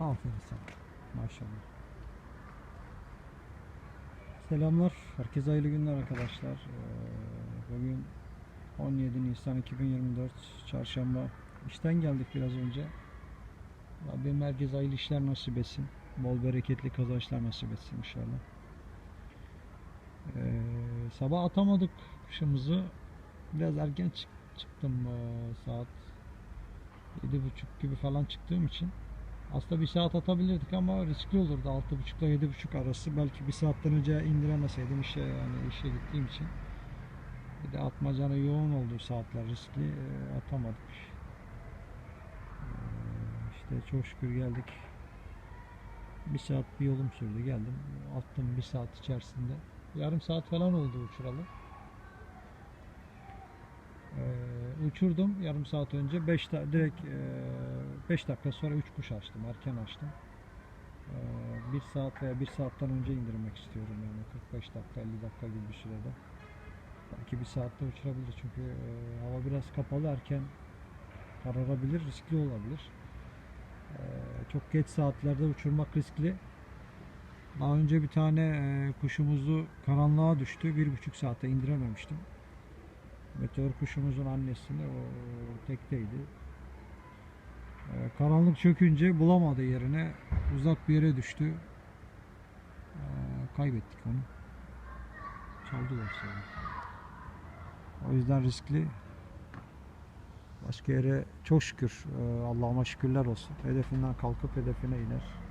Aferin sana. Maşallah. Selamlar. Herkese hayırlı günler arkadaşlar. Ee, Bugün 17 Nisan 2024 Çarşamba. İşten geldik biraz önce. Rabbim herkese hayırlı işler nasip etsin. Bol bereketli kazançlar nasip etsin inşallah. Ee, sabah atamadık kuşumuzu. Biraz erken çık- çıktım ee, saat 7.30 gibi falan çıktığım için. Aslında bir saat atabilirdik ama riskli olurdu. 6.30 ile 7.30 arası. Belki bir saatten önce indiremeseydim işe yani işe gittiğim için. Bir de atmacanın yoğun olduğu saatler riskli e, atamadık. E, işte çok şükür geldik. Bir saat bir yolum sürdü geldim. Attım bir saat içerisinde. Yarım saat falan oldu uçuralı. Ee, uçurdum yarım saat önce 5 direkt 5 dakika sonra 3 kuş açtım erken açtım. 1 saat veya 1 saatten önce indirmek istiyorum yani 45 dakika 50 dakika gibi bir sürede. Belki bir saatte uçurabilir çünkü e, hava biraz kapalı erken kararabilir riskli olabilir. Ee, çok geç saatlerde uçurmak riskli. Daha önce bir tane e, kuşumuzu karanlığa düştü. Bir buçuk saate indirememiştim. Meteor kuşumuzun annesini o tekteydi. Ee, karanlık çökünce bulamadı yerine. Uzak bir yere düştü. Ee, kaybettik onu. Çaldılar sonra. O yüzden riskli. Başka yere çok şükür e, Allah'ıma şükürler olsun. Hedefinden kalkıp hedefine iner.